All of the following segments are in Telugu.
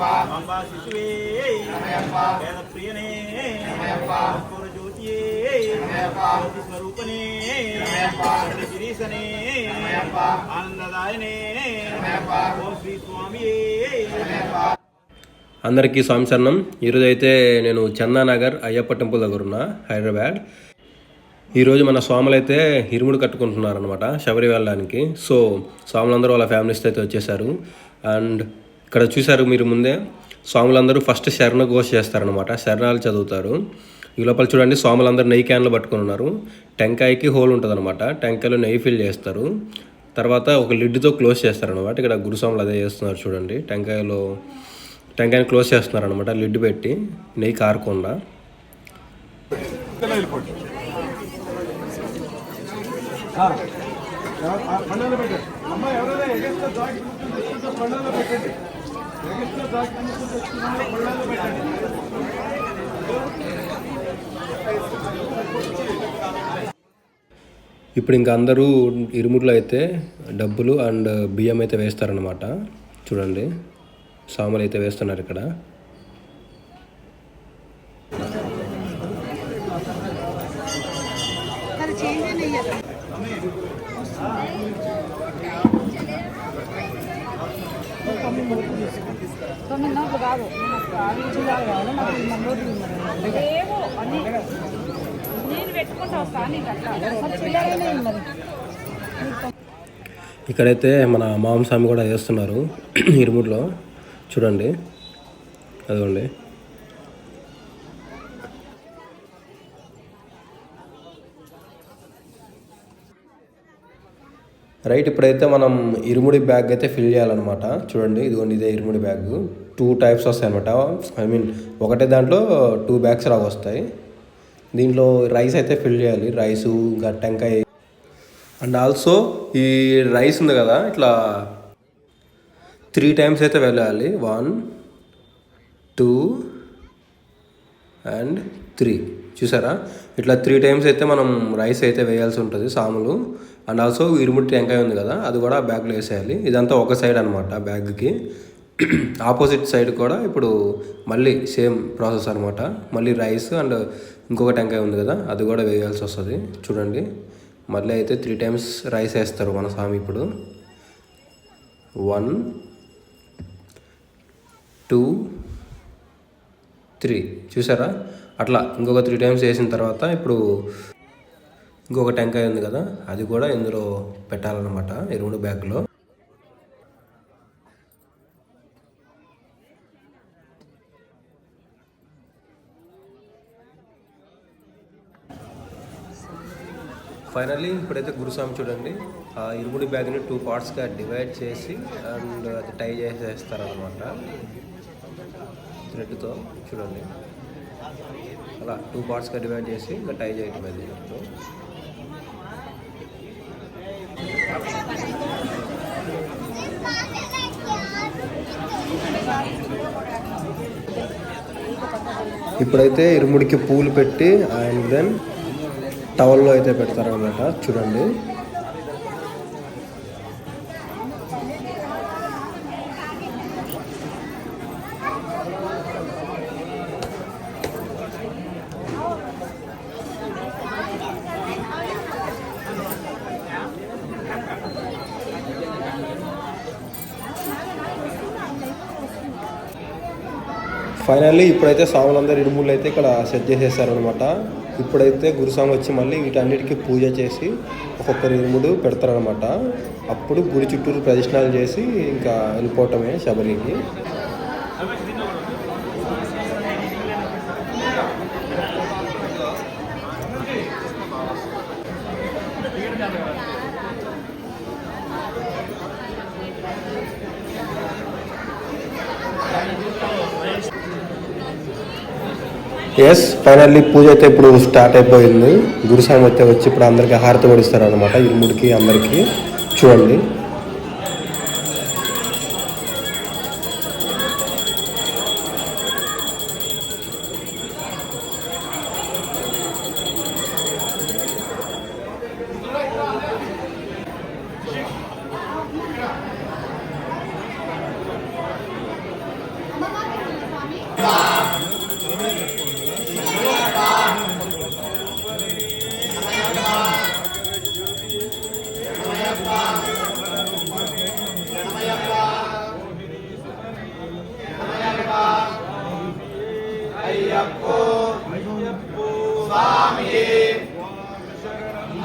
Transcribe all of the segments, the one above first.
అంబా శిశువే వేద ప్రియనే కర్పూర జ్యోతియే జ్యోతి స్వరూపనే ఆనందదాయనే ఓం శ్రీ స్వామియే. అందరికీ స్వామి సన్నం ఈరోజు అయితే నేను చందానగర్ అయ్యప్ప టెంపుల్ దగ్గర ఉన్నా హైదరాబాద్. ఈరోజు మన స్వాములు అయితే ఇరుముడు కట్టుకుంటున్నారు అనమాట శబరి వెళ్ళడానికి సో స్వాములందరూ వాళ్ళ ఫ్యామిలీస్ అయితే వచ్చేసారు. అండ్ ఇక్కడ చూశారు మీరు ముందే స్వాములందరూ ఫస్ట్ శరణ ఘోష చేస్తారనమాట శరణాలు చదువుతారు. ఈ లోపల చూడండి స్వాములందరూ నెయ్యి క్యాన్లు పట్టుకుని ఉన్నారు. టెంకాయకి హోల్ ఉంటుంది అనమాట టెంకాయలో నెయ్యి ఫిల్ చేస్తారు. తర్వాత ఒక లిడ్తో క్లోజ్ చేస్తారనమాట ఇక్కడ గురుస్వాములు అదే చేస్తున్నారు చూడండి. టెంకాయలో టెంకాయని క్లోజ్ చేస్తున్నారనమాట లిడ్ పెట్టి నెయ్యి కారకుండా. పండుగ పెట్టండి. అమ్మ ఎవరైనా ఎగస్ట్రా జాకెట్ పెట్టండి పెట్టండి. ఇప్పుడు ఇంకా అందరూ ఇరుముడిలో అయితే డబ్బులు అండ్ బియ్యం అయితే వేస్తారనమాట చూడండి. సాములు అయితే వేస్తున్నారు ఇక్కడ. చేంజ్ తొమ్మిది నోట్లు కాదు ఆరు జిల్లాలు కావాలి నాకు ఈ మన నోట్లు ఉన్నాయి. అన్ని నేను పెట్టుకుంటా వస్తా నీకు అట్లా మరి ఇక్కడైతే మన కూడా వేస్తున్నారు ఇరుముడిలో చూడండి అదిగోండి రైట్ ఇప్పుడైతే మనం ఇరుముడి బ్యాగ్ అయితే ఫిల్ చేయాలన్నమాట. చూడండి ఇదిగోండి ఇదే ఇరుముడి బ్యాగ్. టూ టైప్స్ వస్తాయి అనమాట ఐ మీన్ ఒకటే దాంట్లో టూ బ్యాగ్స్ లాగా వస్తాయి. దీంట్లో రైస్ అయితే ఫిల్ చేయాలి. రైసు ఇంకా టెంకాయ. అండ్ ఆల్సో ఈ రైస్ ఉంది కదా ఇట్లా త్రీ టైమ్స్ అయితే వెళ్ళాలి. వన్ టూ అండ్ త్రీ చూసారా? ఇట్లా త్రీ టైమ్స్ అయితే మనం రైస్ అయితే వేయాల్సి ఉంటుంది సాములు. అండ్ ఆల్సో ఇరుముట్టి టెంకాయ ఉంది కదా అది కూడా బ్యాగ్లో వేసేయాలి. ఇదంతా ఒక సైడ్ అనమాట బ్యాగ్కి ఆపోజిట్ సైడ్ కూడా ఇప్పుడు మళ్ళీ సేమ్ ప్రాసెస్ అనమాట మళ్ళీ రైస్ అండ్ ఇంకొక టెంకాయ ఉంది కదా అది కూడా వేయాల్సి వస్తుంది. చూడండి. మళ్ళీ అయితే త్రీ టైమ్స్ రైస్ వేస్తారు మన స్వామి ఇప్పుడు. వన్ టూ త్రీ చూసారా? అట్లా ఇంకొక త్రీ టైమ్స్ వేసిన తర్వాత ఇప్పుడు ఇంకొక టెంకాయ ఉంది కదా అది కూడా ఇందులో పెట్టాలన్నమాట ఎరువుడు బ్యాగ్లో. ఫైనల్లీ ఇప్పుడైతే గురుస్వామి చూడండి ఆ ఇరుముడి బ్యాగ్ని టూ పార్ట్స్గా డివైడ్ చేసి అండ్ అది టై చేసేస్తారనమాట థ్రెడ్తో చూడండి. అలా టూ పార్ట్స్గా డివైడ్ చేసి ఇంకా టై చేయటం అది. ఇప్పుడైతే ఇరుముడికి పూలు పెట్టి అండ్ దెన్ టవల్లో అయితే పెడతారనమాట చూడండి. ఫైనల్లీ ఇప్పుడైతే స్వాములందరూ ఇరుములు అయితే ఇక్కడ సెట్ చేసేసారనమాట ఇప్పుడైతే గురుస్వామి వచ్చి మళ్ళీ వీటన్నిటికీ పూజ చేసి ఒక్కొక్కరి ఇరుముడు పెడతారనమాట అప్పుడు గుడి చుట్టూరు ప్రదక్షిణాలు చేసి ఇంకా వెళ్ళిపోవటమే శబరికి. ఎస్ ఫైనల్లీ పూజ అయితే ఇప్పుడు స్టార్ట్ అయిపోయింది. గురుస్వామి అయితే వచ్చి ఇప్పుడు అందరికి హారతి పడిస్తారు అనమాట ఇరుముడికి అందరికీ. చూడండి.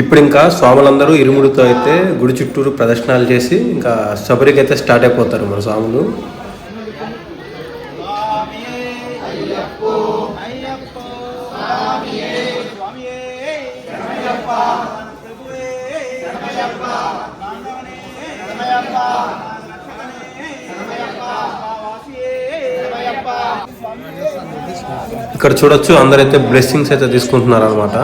ఇప్పుడు ఇంకా స్వాములందరూ ఇరుముడితో అయితే గుడి చుట్టూరు ప్రదర్శనలు చేసి ఇంకా శబరికి అయితే స్టార్ట్ అయిపోతారు మన స్వాములు. ఇక్కడ చూడొచ్చు అందరైతే బ్లెస్సింగ్స్ అయితే తీసుకుంటున్నారు అనమాట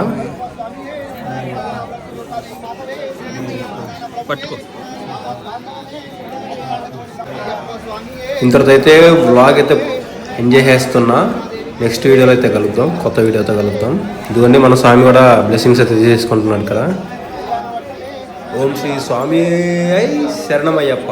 పట్టుకో. ఇంతటితో అయితే వ్లాగ్ అయితే ఎంజాయ్ చేస్తున్నా. నెక్స్ట్ వీడియోలో అయితే కలుద్దాం. కొత్త వీడియోతో కలుద్దాం. ఇదిగోండి మన స్వామి కూడా బ్లెస్సింగ్స్ అయితే తీసుకుంటున్నాడు కదా. ఓం శ్రీ స్వామి శరణమయ్యప్ప.